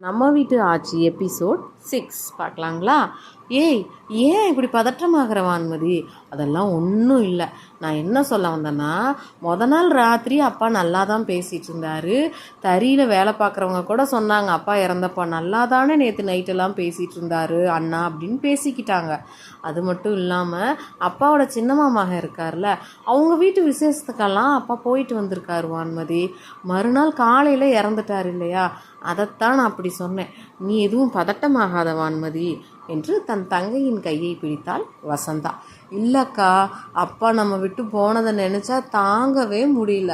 நம்ம வீட்டு ஆட்சி எபிசோட் சிக்ஸ். பார்க்கலாங்களா? ஏய் ஏன் இப்படி பதற்றமாகிற வான்மதி? அதெல்லாம் ஒன்றும் இல்லை. நான் என்ன சொல்ல வந்தேன்னா மொத நாள் ராத்திரி அப்பா நல்லா தான் பேசிகிட்டு இருந்தார் தறியில் வேலை பார்க்குறவங்க கூட சொன்னாங்க அப்பா இறந்தப்பா நல்லா தானே நேற்று நைட்டெல்லாம் பேசிகிட்டு இருந்தாரு அண்ணா அப்படின்னு பேசிக்கிட்டாங்க. அது மட்டும் இல்லாமல் அப்பாவோட சின்ன மாமாக இருக்கார்ல அவங்க வீட்டு விசேஷத்துக்கெல்லாம் அப்பா போயிட்டு வந்திருக்காரு வான்மதி. மறுநாள் காலையில் இறந்துட்டார் இல்லையா? அதைத்தான் நான் அப்படி சொன்னேன். நீ எதுவும் பதட்டமாகாத வான்மதி. என்று தன் தங்கையின் கையை பிடித்தாள் வசந்தா. இல்லைக்கா அப்பா நம்ம விட்டு போனதை நினச்சா தாங்கவே முடியல.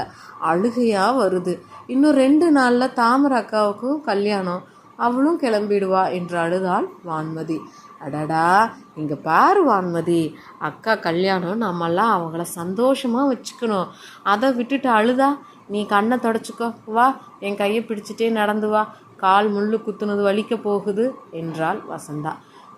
அழுகையாக வருது. இன்னும் ரெண்டு நாளில் தாமரை அக்காவுக்கும் கல்யாணம். அவளும் கிளம்பிடுவா என்று அழுதாள் வான்மதி. அடடா இங்கே பாரு வான்மதி. அக்கா கல்யாணம் நம்மெல்லாம் அவங்கள சந்தோஷமாக வச்சுக்கணும். அதை விட்டுட்டு அழுதா? நீ கண்ணை தொடச்சிக்கோ. வா என் கையை பிடிச்சிட்டே நடந்து வா. கால் முள்ளு குத்துனது வலிக்க போகுது என்றாள் வசந்தா.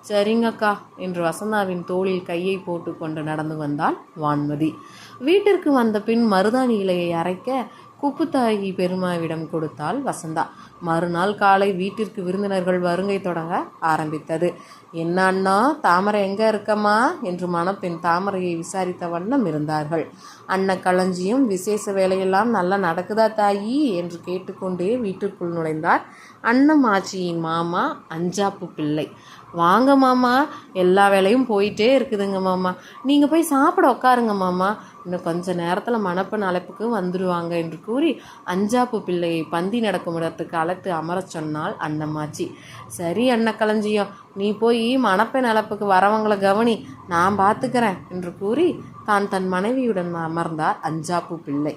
சரிங்கக்கா என்று வசந்தாவின் தோளில் கையை போட்டுக்கொண்டு நடந்து வந்தாள் வான்மதி. வீட்டிற்கு வந்த பின் மருதாணி இலையை அரைக்க குப்புத்தாயி பெருமாவிடம் கொடுத்தாள் வசந்தா. மறுநாள் காலை வீட்டிற்கு விருந்தினர்கள் வருகை தொடங்க ஆரம்பித்தது. என்ன அண்ணா தாமரை எங்க இருக்கம்மா? என்று மணப்பெண் தாமரையை விசாரித்த வண்ணம் இருந்தார்கள். அன்ன களஞ்சியும் விசேஷ வேலையெல்லாம் நல்லா நடக்குதா தாயி? என்று கேட்டுக்கொண்டே வீட்டிற்குள் நுழைந்தார் அன்னமாச்சியின் மாமா அஞ்சாப்பு பிள்ளை. வாங்க மாமா. எல்லா வேலையும் போயிட்டே இருக்குதுங்க மாமா. நீங்கள் போய் சாப்பிட உட்காருங்க மாமா. இன்னும் கொஞ்ச நேரத்தில் மணப்பெண் அழைப்புக்கு வந்துடுவாங்க என்று கூறி அஞ்சாப்பு பிள்ளையை பந்தி நடக்கும் இடத்துக்கு அழைத்து அமரச் சொன்னாள் அன்னம்மாச்சி சரி அன்னக்களஞ்சியம் நீ போய் மணப்பெண் அழைப்புக்கு வரவங்களை கவனி நான் பார்த்துக்கிறேன் என்று கூறி தான் தன் மனைவியுடன் அமர்ந்தார் அஞ்சாப்பு பிள்ளை.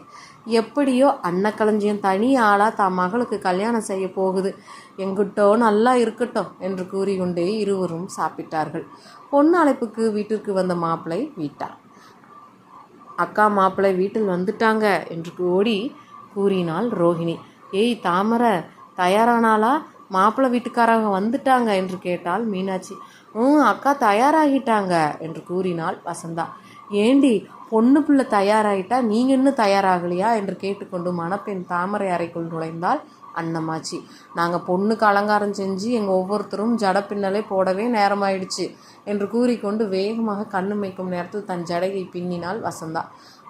எப்படியோ அன்னக்களஞ்சியம் தனி ஆளாக தன் மகளுக்கு கல்யாணம் செய்ய போகுது. எங்கிட்டோ நல்லா இருக்கட்டும் என்று கூறிக்கொண்டே இருவரும் சாப்பிட்டார்கள். பொண்ணு அழைப்புக்கு வீட்டிற்கு வந்த மாப்பிள்ளை வீட்டார். அக்கா மாப்பிள்ளை வீட்டில் வந்துட்டாங்க என்று ஓடி கூறினாள் ரோஹிணி. ஏய் தாமரை தயாரானாளா? மாப்பிள்ளை வீட்டுக்காரங்க வந்துட்டாங்க என்று கேட்டாள் மீனாட்சி ம் அக்கா தயாராகிட்டாங்க என்று கூறினாள் வசந்தா. ஏண்டி பொண்ணு பிள்ளை தயாராகிட்டா நீங்கள் இன்னும் தயாராகலையா? என்று கேட்டுக்கொண்டு மணப்பெண் தாமரை அறைக்குள் நுழைந்தால் அன்னமாச்சி. நாங்கள் பொண்ணுக்கு அலங்காரம் செஞ்சு எங்கள் ஒவ்வொருத்தரும் ஜடப்பின்னலே பின்னலே போடவே நேரமாயிடுச்சு என்று கூறிக்கொண்டு வேகமாக கண்ணு கண்ணுமைக்கும் நேரத்தில் தன் ஜடையை பின்னினாள் வசந்தா.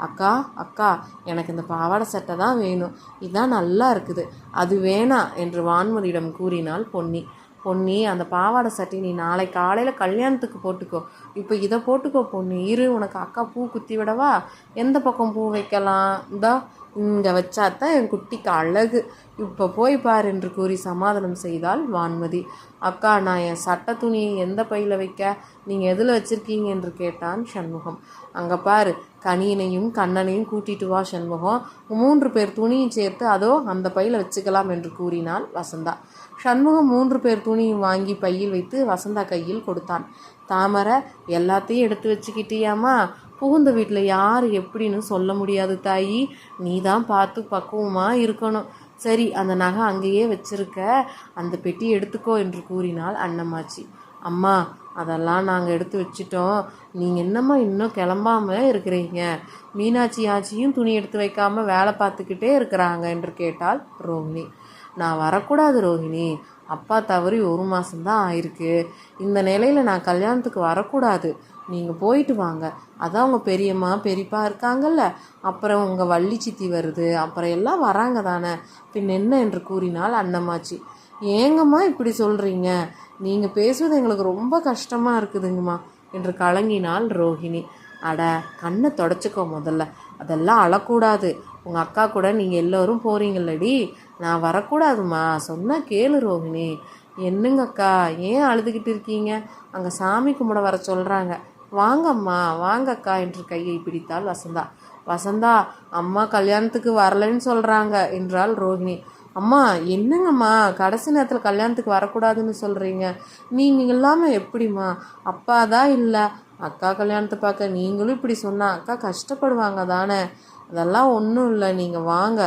அக்கா அக்கா எனக்கு இந்த பாவாடை சட்டை தான் வேணும். இதுதான் நல்லா இருக்குது. அது வேணாம் என்று வான்மதியிடம் கூறினாள் பொன்னி. பொன்னி அந்த பாவாடை சட்டை நீ நாளை காலையில் கல்யாணத்துக்கு போட்டுக்கோ. இப்போ இதை போட்டுக்கோ பொன்னி. இரு உனக்கு அக்கா பூ குத்தி விடவா? எந்த பக்கம் பூ வைக்கலாம்? இந்தா இங்கே வச்சாதான் என் குட்டிக்கு அழகு. இப்போ போய் பார் என்று கூறி சமாதானம் செய்தாள் வான்மதி. அக்கா நான் என் சட்ட துணியை எந்த பையில் வைக்க? நீங்கள் எதில் வச்சுருக்கீங்க? என்று கேட்டான் சண்முகம். அங்கே பார் கனியனையும் கண்ணனையும் கூட்டிட்டு வா சண்முகம். மூன்று பேர் துணியும் சேர்த்து அதோ அந்த பையில் வச்சுக்கலாம் என்று கூறினாள் வசந்தா. சண்முகம் மூன்று பேர் துணியும் வாங்கி பையில் வைத்து வசந்தா கையில் கொடுத்தான். தாமரை எல்லாத்தையும் எடுத்து வச்சுக்கிட்டியாமா புகுந்த வீட்டில் யார் எப்படின்னு சொல்ல முடியாது தாயி. நீ தான் பார்த்து பக்குவமாக இருக்கணும். சரி அந்த நகை அங்கேயே வச்சிருக்க. அந்த பெட்டி எடுத்துக்கோ என்று கூறினாள் அன்னம்மாச்சி அம்மா அதெல்லாம் நாங்கள் எடுத்து வச்சிட்டோம். நீங்கள் என்னம்மா இன்னும் கிளம்பாம இருக்கிறீங்க? மீனாட்சி ஆச்சியும் துணி எடுத்து வைக்காமல் வேலை பார்த்துக்கிட்டே இருக்கிறாங்க என்று கேட்டாள் ரோஹிணி. நான் வரக்கூடாது ரோஹிணி. அப்பா தவறி ஒரு மாதம்தான் ஆயிருக்கு. இந்த நிலையில் நான் கல்யாணத்துக்கு வரக்கூடாது. நீங்கள் போயிட்டு வாங்க. அதான் உங்கள் பெரியம்மா பெரியப்பா இருக்காங்கல்ல. அப்புறம் உங்கள் வள்ளி சித்தி வருது. அப்புறம் எல்லாம் வராங்க தானே. பின் என்ன என்று கூறினாள் அன்னம்மாச்சி. ஏங்கம்மா இப்படி சொல்கிறீங்க நீங்கள் பேசுவது எங்களுக்கு ரொம்ப கஷ்டமாக இருக்குதுங்கம்மா என்று கலங்கினாள் ரோஹிணி. அட கண்ணை தொடச்சிக்கோ முதல்ல. அதெல்லாம் அழக்கூடாது. உங்கள் அக்கா கூட நீங்கள் எல்லோரும் போகிறீங்களடி நான் வரக்கூடாதும்மா. சொன்னால் கேளு ரோஹிணி. என்னங்க அக்கா? ஏன் அழுதுகிட்டு இருக்கீங்க? அங்கே சாமி கும்பிட வர சொல்கிறாங்க வாங்கம்மா வாங்கக்கா என்று கையை பிடித்தாள் வசந்தா. வசந்தா அம்மா கல்யாணத்துக்கு வரலைன்னு சொல்கிறாங்க என்றாள் ரோஹிணி அம்மா என்னங்கம்மா கடைசி நேரத்தில் கல்யாணத்துக்கு வரக்கூடாதுன்னு சொல்கிறீங்க நீங்கள் இல்லாமல் எப்படிம்மா? அப்பா தான் இல்லை. அக்கா கல்யாணத்தை பார்க்க நீங்களும் இப்படி சொன்னால் அக்கா கஷ்டப்படுவாங்க தானே. அதெல்லாம் ஒன்றும் இல்லை நீங்கள் வாங்க.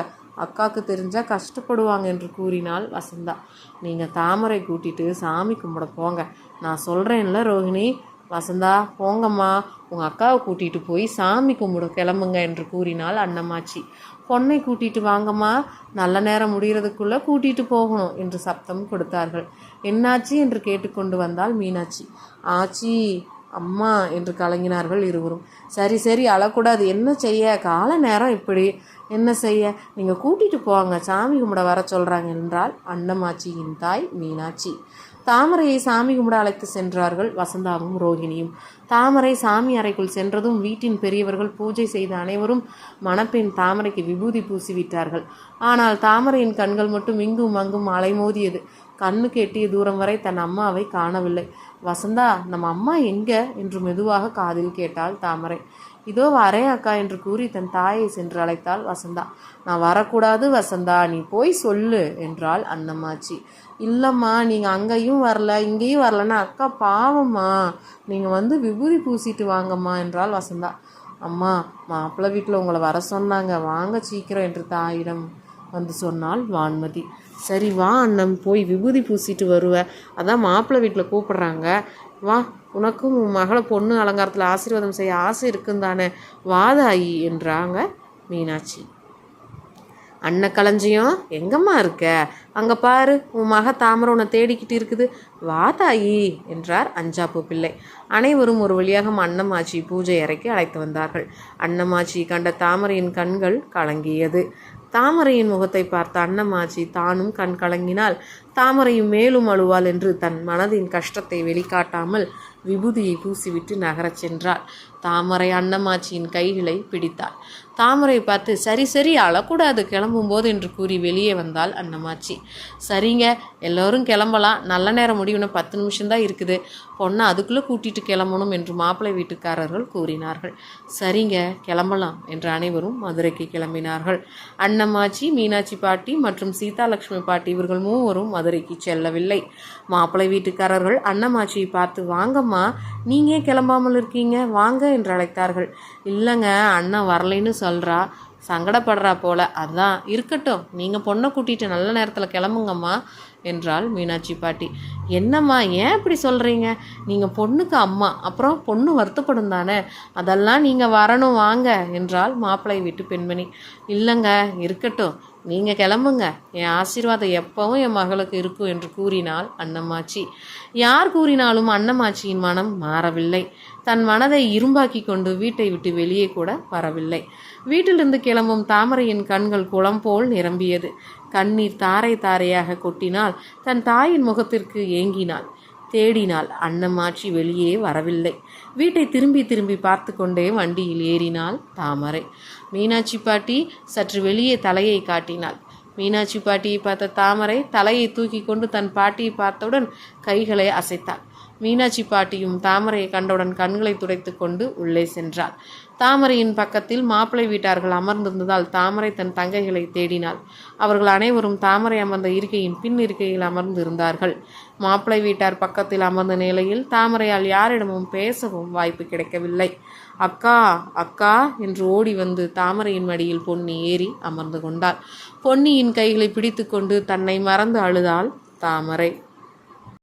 அக்காவுக்கு தெரிஞ்சால் கஷ்டப்படுவாங்க என்று கூறினாள் வசந்தா. நீங்கள் தாமரை கூட்டிட்டு சாமி கும்பிட போங்க. நான் சொல்கிறேன்ல ரோஹிணி வசந்தா போங்கம்மா. உங்கள் அக்காவை கூட்டிகிட்டு போய் சாமி கும்பிட கிளம்புங்க என்று கூறினாள் அன்னம்மாச்சி. பொண்ணை கூட்டிகிட்டு வாங்கம்மா. நல்ல நேரம் முடிகிறதுக்குள்ளே கூட்டிகிட்டு போகணும் என்று சப்தம் கொடுத்தார்கள். என்னாச்சு என்று கேட்டுக்கொண்டு வந்தாள் மீனாட்சி. ஆச்சி அம்மா என்று கலங்கினார்கள் இருவரும். சரி சரி அழக்கூடாது. என்ன செய்ய? கால நேரம் இப்படி. என்ன செய்ய? நீங்கள் கூட்டிகிட்டு போங்க. சாமி கும்பிட வர சொல்கிறாங்க என்றால் அன்னமாச்சியின் தாய் மீனாட்சி. தாமரையை சாமி கும்பிட அழைத்து சென்றார்கள் வசந்தாவும் ரோகிணியும் தாமரை சாமி அறைக்குள் சென்றதும் வீட்டின் பெரியவர்கள் பூஜை செய்த அனைவரும் மணப்பெண் தாமரைக்கு விபூதி பூசிவிட்டார்கள். ஆனால் தாமரையின் கண்கள் மட்டும் இங்கும் அங்கும் அலைமோதியது. கண்ணுக்கு எட்டிய தூரம் வரை தன் அம்மாவை காணவில்லை. வசந்தா நம்ம அம்மா எங்க? என்று மெதுவாக காதில் கேட்டாள் தாமரை. இதோ வரேன் அக்கா என்று கூறி தன் தாயை சென்று அழைத்தாள் வசந்தா. நான் வரக்கூடாது வசந்தா நீ போய் சொல்லு என்றாள் அன்னம்மாச்சி. இல்லைம்மா நீங்கள் அங்கேயும் வரல இங்கேயும் வரலன்னா அக்கா பாவம்மா நீங்கள் வந்து விபூதி பூசிட்டு வாங்கம்மா என்றாள் வசந்தா. அம்மா மாப்பிள்ளை வீட்டில் உங்களை வர சொன்னாங்க வாங்க சீக்கிரம் என்று தாயிடம் வந்து சொன்னாள் வான்மதி. சரி வா அண்ணன் போய் விபூதி பூசிட்டு வருவ. அதான் மாப்பிள்ளை வீட்டில் கூப்பிடுறாங்க. வா உனக்கும் உன் மகளை பொண்ணு அலங்காரத்தில் ஆசீர்வாதம் செய்ய ஆசை இருக்குந்தானே வாதாயி என்றாங்க மீனாட்சி. அன்னக்களஞ்சியம் எங்கம்மா இருக்க? அங்கே பாரு உன் மக தாமரை உன்னை தேடிக்கிட்டு இருக்குது. வா தாயி என்றார் அஞ்சாப்பு பிள்ளை. அனைவரும் ஒரு வழியாக அன்னமாச்சி பூஜை அறைக்கு அழைத்து வந்தார்கள். அன்னமாச்சி கண்ட தாமரையின் கண்கள் கலங்கியது. தாமரையின் முகத்தை பார்த்த அன்னமாச்சி தானும் கண் கலங்கினால் தாமரையும் மேலும் அழுவாள் என்று தன் மனதின் கஷ்டத்தை வெளிக்காட்டாமல் விபூதியை பூசிவிட்டு நகரச் சென்றாள். தாமரை அன்னமாச்சியின் கைகளை பிடித்தாள். தாமரை பார்த்து சரி சரி அழக்கூடாது கிளம்பும்போது என்று கூறி வெளியே வந்தாள் அன்னமாச்சி. சரிங்க எல்லோரும் கிளம்பலாம். நல்ல நேரம் முடிவுன்னு பத்து நிமிஷம்தான் இருக்குது. பொண்ணை அதுக்குள்ளே கூட்டிட்டு கிளம்பணும் என்று மாப்பிள்ளை வீட்டுக்காரர்கள் கூறினார்கள். சரிங்க கிளம்பலாம் என்று அனைவரும் மதுரைக்கு கிளம்பினார்கள். அன்னமாச்சி மீனாட்சி பாட்டி மற்றும் சீதாலட்சுமி பாட்டி இவர்கள் மூவரும் மதுரைக்கு செல்லவில்லை. மாப்பிள்ளை வீட்டுக்காரர்கள் அன்னமாச்சியை பார்த்து வாங்கம்மா. நீங்கள் கிளம்பாமல் இருக்கீங்க? வாங்க என்று அழைத்தார்கள். இல்லைங்க அண்ணன் வரலைன்னு சொல்கிறா சங்கடப்படுறா போல. அதான் இருக்கட்டும். நீங்கள் பொண்ணை கூட்டிகிட்டு நல்ல நேரத்தில் கிளம்புங்கம்மா. என்றாள் மீனாட்சி பாட்டி. என்னம்மா ஏன் இப்படி சொல்கிறீங்க நீங்கள் பொண்ணுக்கு அம்மா அப்புறம் பொண்ணு வருத்தப்படும் தானே? அதெல்லாம் நீங்கள் வரணும் வாங்க என்றால் மாப்பிள்ளை வீட்டு பெண்மணி. இல்லைங்க இருக்கட்டும் நீங்கள் கிளம்புங்க. என் ஆசீர்வாதம் எப்பவும் என் மகளுக்கு இருக்கும் என்று கூறினாள் அன்னம்மாச்சி. யார் கூறினாலும் அன்னம்மாச்சியின் மனம் மாறவில்லை. தன் மனதை இரும்பாக்கி கொண்டு வீட்டை விட்டு வெளியே கூட வரவில்லை. வீட்டிலிருந்து கிளம்பும் தாமரையின் கண்கள் குளம் போல் நிரம்பியது. கண்ணீர் தாரை தாரையாக கொட்டினால் தன் தாயின் முகத்திற்கு ஏங்கினாள். தேடினாள் அன்னமாச்சி வெளியே வரவில்லை. வீட்டை திரும்பி திரும்பி பார்த்து கொண்டே வண்டியில் ஏறினாள் தாமரை. மீனாட்சி பாட்டி சற்று வெளியே தலையை காட்டினாள். மீனாட்சி பாட்டியை பார்த்த தாமரை தலையை தூக்கி கொண்டு தன் பாட்டியை பார்த்தவுடன் கைகளை அசைத்தாள். மீனாட்சி பாட்டியும் தாமரையை கண்டவுடன் கண்களை துடைத்து கொண்டு உள்ளே சென்றாள். தாமரையின் பக்கத்தில் மாப்பிள்ளை வீட்டார்கள் அமர்ந்திருந்ததால் தாமரை தன் தங்கைகளை தேடினாள். அவர்கள் அனைவரும் தாமரை அமர்ந்த இருக்கையின் பின் இருக்கையில் அமர்ந்து இருந்தார்கள் மாப்பிள்ளை வீட்டார் பக்கத்தில் அமர்ந்த நிலையில் தாமரையால் யாரிடமும் பேசவும் வாய்ப்பு கிடைக்கவில்லை. அக்கா அக்கா என்று ஓடி வந்து தாமரையின் மடியில் பொன்னி ஏறி அமர்ந்து கொண்டாள். பொன்னியின் கைகளை பிடித்துக்கொண்டு தன்னை மறந்து அழுதாள் தாமரை.